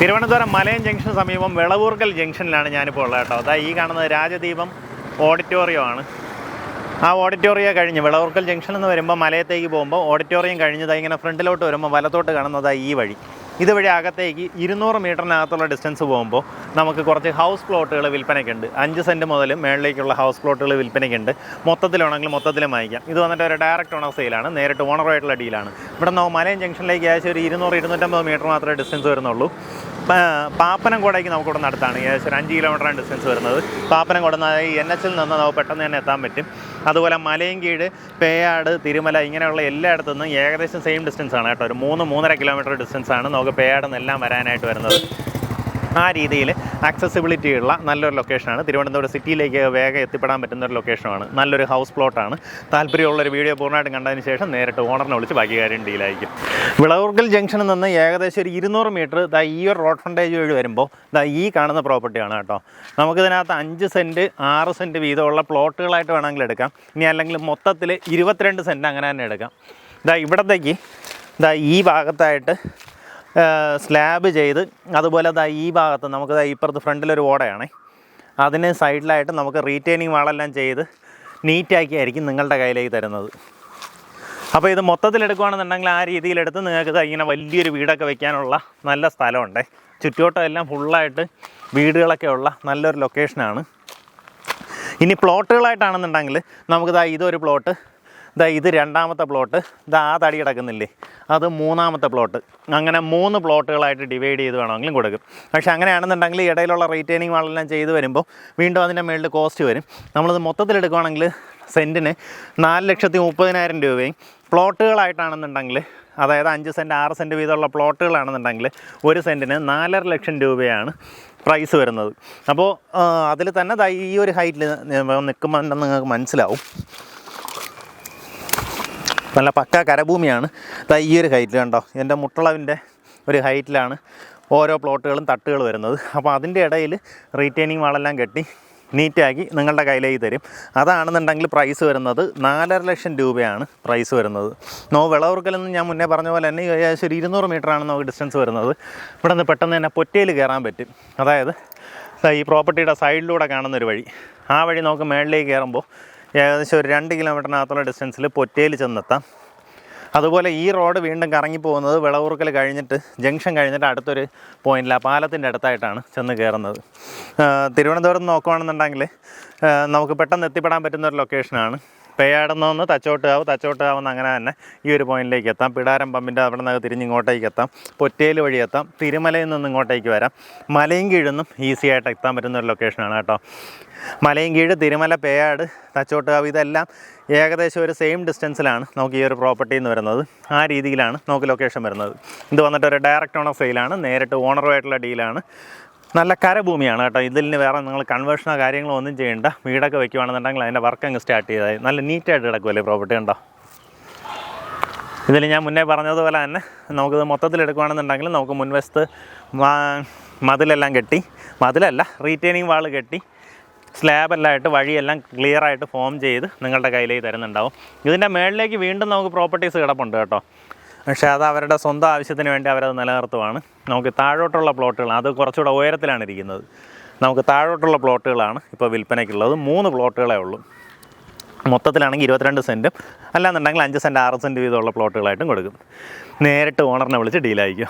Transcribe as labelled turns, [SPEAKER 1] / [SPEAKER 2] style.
[SPEAKER 1] Thiruvananthapuram മലയം junction സമീപം വിളവൂർക്കൽ ജംഗ്ഷനിലാണ് ഞാനിപ്പോൾ ഉള്ളത് കേട്ടോ. അതാ ഈ കാണുന്നത് രാജദീപം ഓഡിറ്റോറിയം ആണ്. ആ ഓഡിറ്റോറിയം കഴിഞ്ഞ് വിളവൂർക്കൽ ജംഗ്ഷൻ എന്ന് വരുമ്പോൾ മലയത്തേക്ക് പോകുമ്പോൾ ഓഡിറ്റോറിയം കഴിഞ്ഞ് ഇങ്ങനെ ഫ്രണ്ടിലോട്ട് വരുമ്പോൾ വലത്തോട്ട് കാണുന്നത് ഈ വഴി. ഇതുവഴി അകത്തേക്ക് ഇരുന്നൂറ് മീറ്ററിനകത്തുള്ള ഡിസ്റ്റൻസ് പോകുമ്പോൾ നമുക്ക് കുറച്ച് ഹൗസ് പ്ലോട്ടുകൾ വിൽപ്പനയ്ക്കുണ്ട്. അഞ്ച് സെന്റ് മുതൽ മേളിലേക്കുള്ള ഹൗസ് പ്ലോട്ടുകൾ വിൽപ്പനയ്ക്കുണ്ട്. മൊത്തത്തിലാണെങ്കിൽ മൊത്തത്തിലും വാങ്ങിക്കാം. ഇത് വന്നിട്ട് ഒരു ഡയറക്റ്റ് ഓണർ സെയിലാണ് നേരിട്ട് ഓണറുമായിട്ടുള്ള ഡീലാണ് ഇവിടെ നിന്ന് മലയൻ ജംഗ്ഷനിലേക്ക് ഏകദേശം ഒരു ഇരുന്നൂറ് ഇരുന്നൂറ്റമ്പത് മീറ്റർ മാത്രമേ ഡിസ്റ്റൻസ് വരുന്നുള്ളൂ. പാപ്പനംകോടേക്ക് നമുക്ക് ഇവിടെ നടത്താണ്. ഏകദേശം ഒരു അഞ്ച് കിലോമീറ്ററാണ് ഡിസ്റ്റൻസ് വരുന്നത്. പാപ്പനംകോട് എൻ എച്ചിൽ നിന്ന് നമുക്ക് പെട്ടെന്ന് തന്നെ എത്താൻ പറ്റും. അതുപോലെ മലയൻകീഴ് പേയാട് തിരുമല ഇങ്ങനെയുള്ള എല്ലായിടത്തു നിന്നും ഏകദേശം സെയിം ഡിസ്റ്റൻസ് ആണ് കേട്ടോ. ഒരു മൂന്ന് മൂന്നര കിലോമീറ്റർ ഡിസ്റ്റൻസ് ആണ് നമുക്ക് പേയാട് നിന്നെല്ലാം വരാനായിട്ട് വരുന്നത്. ആ രീതിയിൽ ആക്സസിബിലിറ്റി ഉള്ള നല്ലൊരു ലൊക്കേഷനാണ് തിരുവനന്തപുരം സിറ്റിയിലേക്ക് വേഗം എത്തിപ്പെടാൻ പറ്റുന്ന ഒരു ലൊക്കേഷനാണ് നല്ലൊരു ഹൗസ് പ്ലോട്ടാണ് താല്പര്യമുള്ളൊരു വീഡിയോ പൂർണമായിട്ടും കണ്ടതിന് ശേഷം നേരിട്ട് ഓണറിനെ വിളിച്ച് ബാക്കി കാര്യം ഡീലായിരിക്കും വിളവൂർക്കൽ ജംഗ്ഷനിൽ നിന്ന് ഏകദേശം ഒരു ഇരുന്നൂറ് മീറ്റർ ദാ ഈ ഒരു റോഡ് ഫ്രണ്ടേജ് വഴി വരുമ്പോൾ ദാ ഈ കാണുന്ന പ്രോപ്പർട്ടിയാണ് കേട്ടോ. നമുക്കിതിനകത്ത് അഞ്ച് സെന്റ് ആറ് സെന്റ് വീതമുള്ള പ്ലോട്ടുകളായിട്ട് വേണമെങ്കിൽ എടുക്കാം. ഇനി അല്ലെങ്കിൽ മൊത്തത്തിൽ ഇരുപത്തിരണ്ട് സെന്റ് അങ്ങനെ തന്നെ എടുക്കാം. ദാ ഇവിടത്തേക്ക് ദാ ഈ ഭാഗത്തായിട്ട് സ്ലാബ് ചെയ്ത് അതുപോലെ ദാ ഈ ഭാഗത്ത് നമുക്ക് ദാ ഇപ്പുറത്ത് ഫ്രണ്ടിലൊരു ഓടയാണേ. അതിന് സൈഡിലായിട്ട് നമുക്ക് റീറ്റെയിനിങ് വാളെല്ലാം ചെയ്ത് നീറ്റാക്കിയായിരിക്കും നിങ്ങളുടെ കയ്യിലേക്ക് തരുന്നത്. അപ്പോൾ ഇത് മൊത്തത്തിൽ എടുക്കുകയാണെന്നുണ്ടെങ്കിൽ ആ രീതിയിലെടുത്ത് നിങ്ങൾക്ക് ഇങ്ങനെ വലിയൊരു വീടൊക്കെ വെക്കാനുള്ള നല്ല സ്ഥലമുണ്ട്. ചുറ്റുവട്ടം എല്ലാം ഫുള്ളായിട്ട് വീടുകളൊക്കെ ഉള്ള നല്ലൊരു ലൊക്കേഷനാണ് ഇനി പ്ലോട്ടുകളായിട്ടാണെന്നുണ്ടെങ്കിൽ നമുക്ക് ദാ ഇതൊരു പ്ലോട്ട് ദാ ഇത് രണ്ടാമത്തെ പ്ലോട്ട് ദാ ആ തടി കിടക്കുന്നില്ലേ? അത് മൂന്നാമത്തെ പ്ലോട്ട് അങ്ങനെ മൂന്ന് പ്ലോട്ടുകളായിട്ട് ഡിവൈഡ് ചെയ്ത് വേണമെങ്കിലും കൊടുക്കും. പക്ഷേ അങ്ങനെയാണെന്നുണ്ടെങ്കിൽ ഇടയിലുള്ള റീറ്റെയിനിങ് വാളെല്ലാം ചെയ്ത് വരുമ്പോൾ വീണ്ടും അതിന്റെ മേളിൽ കോസ്റ്റ് വരും. നമ്മളിത് മൊത്തത്തിൽ എടുക്കുകയാണെങ്കിൽ സെന്റിന് നാല് ലക്ഷത്തി മുപ്പതിനായിരം രൂപയും പ്ലോട്ടുകളായിട്ടാണെന്നുണ്ടെങ്കിൽ അതായത് അഞ്ച് സെന്റ് ആറ് സെന്റ് വീതമുള്ള പ്ലോട്ടുകളാണെന്നുണ്ടെങ്കിൽ ഒരു സെന്റിന് നാലര ലക്ഷം രൂപയാണ് പ്രൈസ് വരുന്നത്. അപ്പോൾ അതിൽ തന്നെ ഈ ഒരു ഹൈറ്റിൽ നിൽക്കുമ്പോൾ നിങ്ങൾക്ക് മനസ്സിലാവും. നല്ല പക്ക കരഭൂമിയാണ്. ഈ ഒരു ഹൈറ്റിൽ കണ്ടോ? എന്റെ മുട്ടളവിന്റെ ഒരു ഹൈറ്റിലാണ് ഓരോ പ്ലോട്ടുകളും തട്ടുകൾ വരുന്നത്. അപ്പോൾ അതിന്റെ ഇടയിൽ റീറ്റെയിനിങ് വാളെല്ലാം കെട്ടി നീറ്റാക്കി നിങ്ങളുടെ കയ്യിലേക്ക് തരും. അതാണെന്നുണ്ടെങ്കിൽ പ്രൈസ് വരുന്നത് നാലര ലക്ഷം രൂപയാണ് പ്രൈസ് വരുന്നത്. നോ വിളവർക്കലെന്ന് ഞാൻ മുന്നേ പറഞ്ഞ പോലെ തന്നെ ഏകദേശം ഒരു ഇരുന്നൂറ് ആണ് നമുക്ക് ഡിസ്റ്റൻസ് വരുന്നത്. ഇവിടെ നിന്ന് പെട്ടെന്ന് തന്നെ പൊറ്റയിൽ കയറാൻ പറ്റും. അതായത് ഈ പ്രോപ്പർട്ടിയുടെ സൈഡിലൂടെ കാണുന്നൊരു വഴി. ആ വഴി നമുക്ക് മേളിലേക്ക് കയറുമ്പോൾ ഏകദേശം ഒരു രണ്ട് കിലോമീറ്ററിനകത്തുള്ള ഡിസ്റ്റൻസിൽ പൊറ്റയിൽ ചെന്നെത്താം. അതുപോലെ ഈ റോഡ് വീണ്ടും കറങ്ങി പോകുന്നത് വിളവൂർക്കൽ കഴിഞ്ഞിട്ട് ജംഗ്ഷൻ കഴിഞ്ഞിട്ട് അടുത്തൊരു പോയിന്റിൽ പാലത്തിന്റെ അടുത്തായിട്ടാണ് ചെന്ന് കയറുന്നത് തിരുവനന്തപുരം നോക്കുകയാണെന്നുണ്ടെങ്കിൽ നമുക്ക് പെട്ടെന്ന് എത്തിപ്പെടാൻ പറ്റുന്ന ഒരു ലൊക്കേഷനാണ് പേയാടുന്ന തച്ചോട്ടാവ് നിന്ന് അങ്ങനെ തന്നെ ഈ ഒരു പോയിന്റിലേക്ക് എത്താം. പിടാരം പമ്പിന്റെ അവിടെ നിന്ന് തിരിഞ്ഞ് ഇങ്ങോട്ടേക്ക് എത്താം. പൊറ്റേൽ വഴി എത്താം. തിരുമലയിൽ നിന്ന് ഇങ്ങോട്ടേക്ക് വരാം. മലയും കീഴൊന്നും ഈസി ആയിട്ട് എത്താൻ പറ്റുന്ന ഒരു ലൊക്കേഷനാണ് കേട്ടോ. മലയും കീഴ് തിരുമല പേയാട് തച്ചോട്ടുകാവ് ഇതെല്ലാം ഏകദേശം ഒരു സെയിം ഡിസ്റ്റൻസിലാണ് നമുക്ക് ഈ ഒരു പ്രോപ്പർട്ടിയിൽ നിന്ന് വരുന്നത്. ആ രീതിയിലാണ് നമുക്ക് ലൊക്കേഷൻ വരുന്നത്. ഇത് വന്നിട്ട് ഒരു ഡയറക്റ്റ് ഓണർ സെയിലാണ് നേരിട്ട് ഓണറുമായിട്ടുള്ള ഡീലാണ് നല്ല കരഭൂമിയാണ് കേട്ടോ. ഇതിൽ നിന്ന് വേറെ നിങ്ങൾ കൺവേർഷനോ കാര്യങ്ങളോ ഒന്നും ചെയ്യേണ്ട. വീടൊക്കെ വെക്കുകയാണെന്നുണ്ടെങ്കിൽ അതിന്റെ വർക്ക് അങ്ങ് സ്റ്റാർട്ട് ചെയ്തായി. നല്ല നീറ്റായിട്ട് കിടക്കുമല്ലേ പ്രോപ്പർട്ടി ഉണ്ടോ ഇതിൽ ഞാൻ മുന്നേ പറഞ്ഞതുപോലെ തന്നെ നമുക്കിത് മൊത്തത്തിൽ എടുക്കുകയാണെന്നുണ്ടെങ്കിൽ നമുക്ക് മുൻവശത്ത് മതിലെല്ലാം കെട്ടി മതിലല്ല റീറ്റെയിനിങ് വാൾ കെട്ടി സ്ലാബെല്ലാം ആയിട്ട് വഴിയെല്ലാം ക്ലിയർ ആയിട്ട് ഫോം ചെയ്ത് നിങ്ങളുടെ കയ്യിലേക്ക് തരുന്നുണ്ടാവും. ഇതിന്റെ മേളിലേക്ക് വീണ്ടും നമുക്ക് പ്രോപ്പർട്ടീസ് കിടപ്പുണ്ട് കേട്ടോ. പക്ഷേ അത് അവരുടെ സ്വന്തം ആവശ്യത്തിന് വേണ്ടി അവരത് നിലനിർത്തുവാണ്. നമുക്ക് താഴോട്ടുള്ള പ്ലോട്ടുകൾ അത് കുറച്ചുകൂടെ ഉയരത്തിലാണ് ഇരിക്കുന്നത്. നമുക്ക് താഴോട്ടുള്ള പ്ലോട്ടുകളാണ് ഇപ്പോൾ വിൽപ്പനയ്ക്കുള്ളത്. മൂന്ന് പ്ലോട്ടുകളേ ഉള്ളൂ. മൊത്തത്തിലാണെങ്കിൽ ഇരുപത്തിരണ്ട് സെന്റും അല്ലാന്നുണ്ടെങ്കിൽ അഞ്ച് സെന്റ് ആറ് സെന്റ് വീതമുള്ള പ്ലോട്ടുകളായിട്ടും കൊടുക്കും. നേരിട്ട് ഓണറിനെ വിളിച്ച് ഡീലായിരിക്കും.